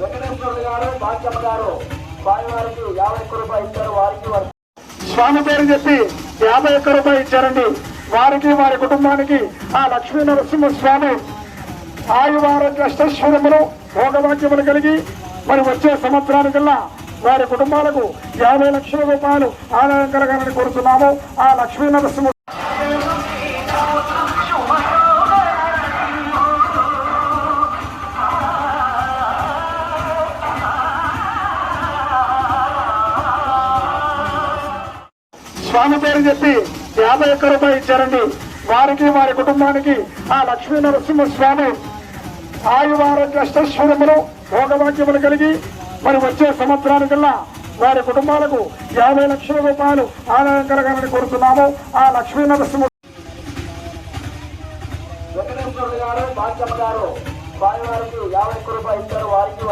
వెంకటేశ్వరుడు గారు భాగ్యమ్మ గారు వారి వారికి యాభై ఒక్క రూపాయలు ఇచ్చారు వారికి వారి స్వామి పేరు చెప్పి యాభై ఒక్క రూపాయలు ఇచ్చారండి. వారికి వారి కుటుంబానికి ఆ లక్ష్మీ నరసింహ స్వామి ఆయువారోగ్య అష్టశ్వరములు భోగభాగ్యములు కలిగి మరి వచ్చే సంవత్సరానికల్లా వారి కుటుంబాలకు యాభై లక్షల రూపాయలు ఆదాయం కలగాలని కోరుతున్నాము. ఆ లక్ష్మీ నరసింహ స్వామి పేరు చెప్పి యాభై ఒక్క రూపాయలు ఇచ్చారండి. వారికి వారి కుటుంబానికి ఆ లక్ష్మీ నరసింహ స్వామి ఆయువారోగ్య అష్టశ్వరములు భోగవాక్యములు కలిగి మరి వచ్చే సంవత్సరానికల్లా వారి కుటుంబాలకు యాభై లక్షల రూపాయలు ఆదాయం కలగాలని కోరుతున్నాము. ఆ లక్ష్మీ నరసింహ వెంకటేశ్వరుడు గారు భాగ్యమ్మ గారు వారి వారికి యాభై ఒక్క రూపాయలు ఇచ్చారు. వారికి